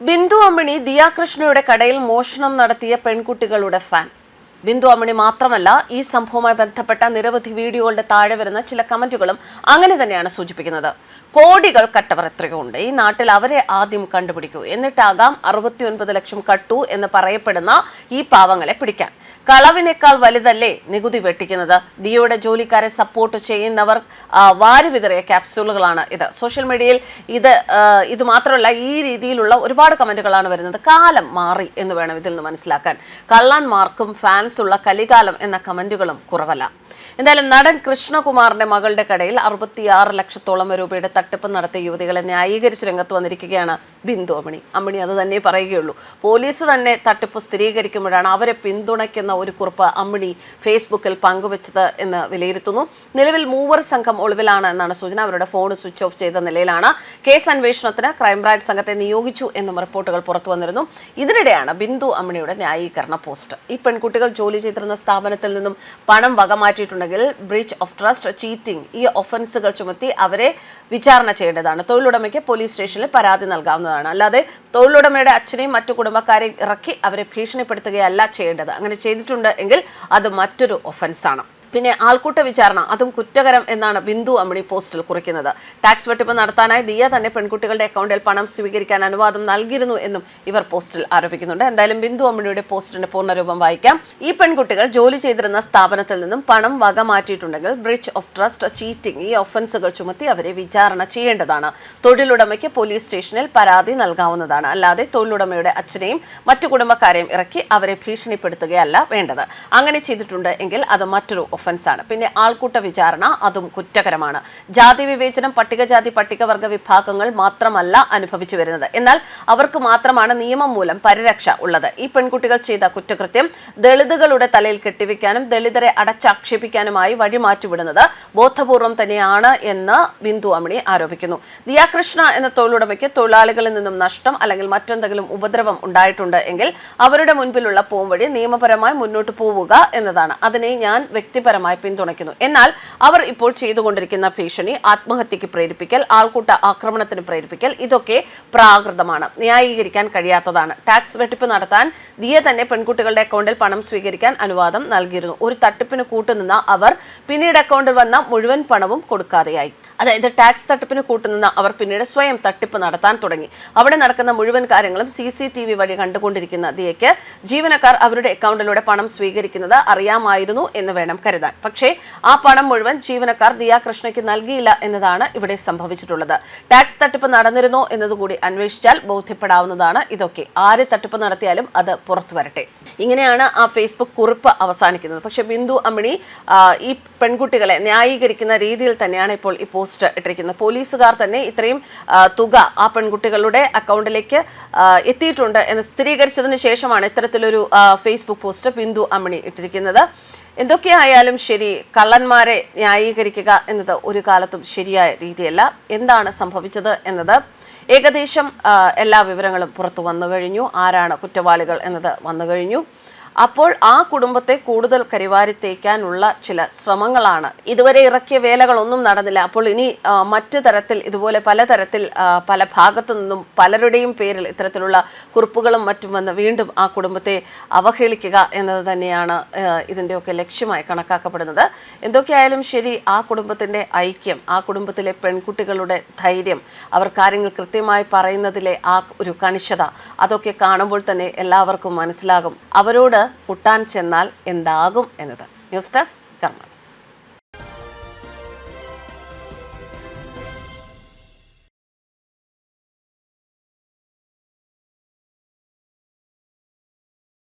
ബിന്ദു അമ്മിണി ദിയാകൃഷ്ണയുടെ കടയിൽ മോഷണം നടത്തിയ പെൺകുട്ടികളുടെ ഫാൻ. ബിന്ദു അമ്മണി മാത്രമല്ല ഈ സംഭവവുമായി ബന്ധപ്പെട്ട നിരവധി വീഡിയോകളുടെ താഴെ വരുന്ന ചില കമന്റുകളും അങ്ങനെ തന്നെയാണ് സൂചിപ്പിക്കുന്നത്. കോടികൾ കട്ടവർ എത്രയോ ഉണ്ട് ഈ നാട്ടിൽ അവരെ ആദ്യം കണ്ടുപിടിക്കൂ. എന്നിട്ടാകാം അറുപത്തിയൊൻപത് ലക്ഷം കട്ടു എന്ന് പറയപ്പെടുന്ന ഈ പാവങ്ങളെ പിടിക്കാൻ. കളവിനേക്കാൾ വലുതല്ലേ നികുതി വെട്ടിക്കുന്നത്? ദിയോയുടെ ജോലിക്കാരെ സപ്പോർട്ട് ചെയ്യുന്നവർ ആ, വാരി വിതറിയ ക്യാപ്സ്യൂളുകളാണ് ഇത്. സോഷ്യൽ മീഡിയയിൽ ഇത് ഇത് മാത്രമല്ല ഈ രീതിയിലുള്ള ഒരുപാട് കമന്റുകളാണ് വരുന്നത്. കാലം മാറി എന്ന് വേണം ഇതിൽ നിന്ന് മനസ്സിലാക്കാൻ. കള്ളന്മാർക്കും ഫാൻസ് ഉള്ള കലികാലം എന്ന കമന്റുകളും കുറവല്ല. എന്തായാലും നടൻ കൃഷ്ണകുമാറിന്റെ മകളുടെ കടയിൽ അറുപത്തിയാറ് ലക്ഷത്തോളം രൂപയുടെ തട്ടിപ്പ് നടത്തിയ യുവതികളെ ന്യായീകരിച്ച് രംഗത്ത് വന്നിരിക്കുകയാണ് ബിന്ദു അമ്മിണി. അമ്മിണി അത് തന്നെ പറയുകയുള്ളൂ. പോലീസ് തന്നെ തട്ടിപ്പ് സ്ഥിരീകരിക്കുമ്പോഴാണ് അവരെ പിന്തുണയ്ക്കുന്ന ഒരു കുറിപ്പ് അമ്മിണി ഫേസ്ബുക്കിൽ പങ്കുവച്ചത് എന്ന് വിലയിരുത്തുന്നു. നിലവിൽ മൂവർ സംഘം ഒളിവിലാണ് എന്നാണ് സൂചന. അവരുടെ ഫോൺ സ്വിച്ച് ഓഫ് ചെയ്ത നിലയിലാണ്. കേസ് അന്വേഷണത്തിന് ക്രൈംബ്രാഞ്ച് സംഘത്തെ നിയോഗിച്ചു എന്നും റിപ്പോർട്ടുകൾ പുറത്തു വന്നിരുന്നു ഇതിനിടെയാണ് ബിന്ദു അമ്മിണിയുടെ ന്യായീകരണ പോസ്റ്റ്. ഈ പെൺകുട്ടികൾ ജോലി ചെയ്തിരുന്ന സ്ഥാപനത്തിൽ നിന്നും പണം വകമാറ്റിയിട്ടുണ്ടെങ്കിൽ ബ്രീച്ച് ഓഫ് ട്രസ്റ്റ് ചീറ്റിംഗ് ഈ ഒഫൻസുകൾ ചുമത്തി അവരെ വിചാരണ ചെയ്യേണ്ടതാണ്. തൊഴിലുടമയ്ക്ക് പോലീസ് സ്റ്റേഷനിൽ പരാതി നൽകാവുന്നതാണ്. അല്ലാതെ തൊഴിലുടമയുടെ അച്ഛനെയും മറ്റു കുടുംബക്കാരെയും ഇറക്കി അവരെ ഭീഷണിപ്പെടുത്തുകയല്ല ചെയ്യേണ്ടത്. അങ്ങനെ ചെയ്തിട്ടുണ്ട് എങ്കിൽ അത് മറ്റൊരു ഒഫൻസാണ്. പിന്നെ ആൾക്കൂട്ട വിചാരണ അതും കുറ്റകരം എന്നാണ് ബിന്ദു അമ്മിണി പോസ്റ്റിൽ കുറിക്കുന്നത്. ടാക്സ് വെട്ടിപ്പ് നടത്താനായി ദിയ തന്നെ പെൺകുട്ടികളുടെ അക്കൗണ്ടിൽ പണം സ്വീകരിക്കാൻ അനുവാദം നൽകിയിരുന്നു എന്നും ഇവർ പോസ്റ്റിൽ ആരോപിക്കുന്നുണ്ട്. എന്തായാലും ബിന്ദു അമ്മിണിയുടെ പോസ്റ്റിന്റെ പൂർണരൂപം വായിക്കാം. ഈ പെൺകുട്ടികൾ ജോലി ചെയ്തിരുന്ന സ്ഥാപനത്തിൽ നിന്നും പണം വക മാറ്റിയിട്ടുണ്ടെങ്കിൽ ബ്രിഡ്ജ് ഓഫ് ട്രസ്റ്റ് ചീറ്റിംഗ് ഈ ഒഫൻസുകൾ ചുമത്തി അവരെ വിചാരണ ചെയ്യേണ്ടതാണ്. തൊഴിലുടമയ്ക്ക് പോലീസ് സ്റ്റേഷനിൽ പരാതി നൽകാവുന്നതാണ്. അല്ലാതെ തൊഴിലുടമയുടെ അച്ഛനെയും മറ്റു കുടുംബക്കാരെയും ഇറക്കി അവരെ ഭീഷണിപ്പെടുത്തുകയല്ല വേണ്ടത്. അങ്ങനെ ചെയ്തിട്ടുണ്ട് എങ്കിൽ അത് മറ്റൊരു ഒഫൻസാണ് പിന്നെ ആൾക്കൂട്ട വിചാരണ അതും കുറ്റകരമാണ്. ജാതി വിവേചനം പട്ടികജാതി പട്ടികവർഗ വിഭാഗങ്ങൾ മാത്രമല്ല അനുഭവിച്ചു വരുന്നത്. എന്നാൽ അവർക്ക് മാത്രമാണ് നിയമം മൂലം പരിരക്ഷ ഉള്ളത്. ഈ പെൺകുട്ടികൾ ചെയ്ത കുറ്റകൃത്യം ദളിതുകളുടെ തലയിൽ കെട്ടിവെക്കാനും ദളിതരെ അടച്ചാക്ഷേപിക്കാനുമായി വഴിമാറ്റിവിടുന്നത് ബോധപൂർവം തന്നെയാണ് എന്ന് ബിന്ദു അമണി ആരോപിക്കുന്നു. ദിയാകൃഷ്ണ എന്ന തൊഴിലുടമയ്ക്ക് തൊഴിലാളികളിൽ നിന്നും നഷ്ടം അല്ലെങ്കിൽ മറ്റെന്തെങ്കിലും ഉപദ്രവം ഉണ്ടായിട്ടുണ്ട് എങ്കിൽ അവരുടെ മുൻപിലുള്ള പോംവഴി നിയമപരമായി മുന്നോട്ട് പോവുക എന്നതാണ്. അതിനെ ഞാൻ വ്യക്തിപരമായി പിന്തുണയ്ക്കുന്നു. എന്നാൽ അവർ ഇപ്പോൾ ചെയ്തുകൊണ്ടിരിക്കുന്ന ഭീഷണി ആത്മഹത്യക്ക് പ്രേരിപ്പിക്കൽ ആൾക്കൂട്ട ആക്രമണത്തിന് പ്രേരിപ്പിക്കൽ ഇതൊക്കെ പ്രാകൃതമാണ്. ന്യായീകരിക്കാൻ കഴിയാത്തതാണ്. ടാക്സ് വെട്ടിപ്പ് നടത്താൻ ദിയ തന്നെ പെൺകുട്ടികളുടെ അക്കൗണ്ടിൽ പണം സ്വീകരിക്കാൻ അനുവാദം നൽകിയിരുന്നു. ഒരു തട്ടിപ്പിന് കൂട്ടുനിന്ന അവർ പിന്നീട് അക്കൗണ്ടിൽ വന്ന മുഴുവൻ പണവും കൊടുക്കാതെയായി. അതായത് ടാക്സ് തട്ടിപ്പിന് കൂട്ടുനിന്ന അവർ പിന്നീട് സ്വയം തട്ടിപ്പ് നടത്താൻ തുടങ്ങി. അവിടെ നടക്കുന്ന മുഴുവൻ കാര്യങ്ങളും സി സി ടി വി വഴി കണ്ടുകൊണ്ടിരിക്കുന്ന ദിയയ്ക്ക് ജീവനക്കാർ അവരുടെ അക്കൗണ്ടിലൂടെ പണം സ്വീകരിക്കുന്നത് അറിയാമായിരുന്നു എന്ന് വേണം കരുതാൻ. പക്ഷേ ആ പണം മുഴുവൻ ജീവനക്കാർ ദിയാകൃഷ്ണയ്ക്ക് നൽകിയില്ല എന്നതാണ് ഇവിടെ സംഭവിച്ചിട്ടുള്ളത്. ടാക്സ് തട്ടിപ്പ് നടന്നിരുന്നോ എന്നതുകൂടി അന്വേഷിച്ചാൽ ബോധ്യപ്പെടാവുന്നതാണ് ഇതൊക്കെ. ആര് തട്ടിപ്പ് നടത്തിയാലും അത് പുറത്തു വരട്ടെ. ഇങ്ങനെയാണ് ആ ഫേസ്ബുക്ക് കുറിപ്പ് അവസാനിക്കുന്നത്. പക്ഷേ ബിന്ദു അമ്മിണി ഈ പെൺകുട്ടികളെ ന്യായീകരിക്കുന്ന രീതിയിൽ തന്നെയാണ് ഇപ്പോൾ ഈ പോസ്റ്റ് ഇട്ടിരിക്കുന്നത്. പോലീസുകാർ തന്നെ ഇത്രയും തുക ആ പെൺകുട്ടികളുടെ അക്കൗണ്ടിലേക്ക് എത്തിയിട്ടുണ്ട് എന്ന് സ്ഥിരീകരിച്ചതിന് ശേഷമാണ് ഇത്തരത്തിലൊരു ഫേസ്ബുക്ക് പോസ്റ്റ് ബിന്ദു അമ്മിണി ഇട്ടിരിക്കുന്നത്. എന്തൊക്കെയായാലും ശരി കള്ളന്മാരെ ന്യായീകരിക്കുക എന്നത് ഒരു കാലത്തും ശരിയായ രീതിയല്ല. എന്താണ് സംഭവിച്ചത് എന്നത് ഏകദേശം എല്ലാ വിവരങ്ങളും പുറത്തു വന്നു കഴിഞ്ഞു. ആരാണ് കുറ്റവാളികൾ എന്നത് വന്നു കഴിഞ്ഞു. അപ്പോൾ ആ കുടുംബത്തെ കൂടുതൽ കരിവാരിത്തേക്കാനുള്ള ചില ശ്രമങ്ങളാണ്. ഇതുവരെ ഇറക്കിയ വേലകളൊന്നും നടന്നില്ല. അപ്പോൾ ഇനി മറ്റു തരത്തിൽ ഇതുപോലെ പലതരത്തിൽ പല ഭാഗത്തു നിന്നും പലരുടെയും പേരിൽ ഇത്തരത്തിലുള്ള കുറിപ്പുകളും മറ്റും വന്ന് വീണ്ടും ആ കുടുംബത്തെ അവഹേളിക്കുക എന്നത് തന്നെയാണ് ഇതിന്റെയൊക്കെ ലക്ഷ്യമായി കണക്കാക്കപ്പെടുന്നത്. എന്തൊക്കെയായാലും ശരി ആ കുടുംബത്തിന്റെ ഐക്യം ആ കുടുംബത്തിലെ പെൺകുട്ടികളുടെ ധൈര്യം അവർ കാര്യങ്ങൾ കൃത്യമായി പറയുന്നതിലെ ആ ഒരു കണിശത അതൊക്കെ കാണുമ്പോൾ തന്നെ എല്ലാവർക്കും മനസ്സിലാകും. അവരോട് മുട്ടാൻ ചെന്നാൽ എന്താകും എന്നത്. News desk കർമ്മസ്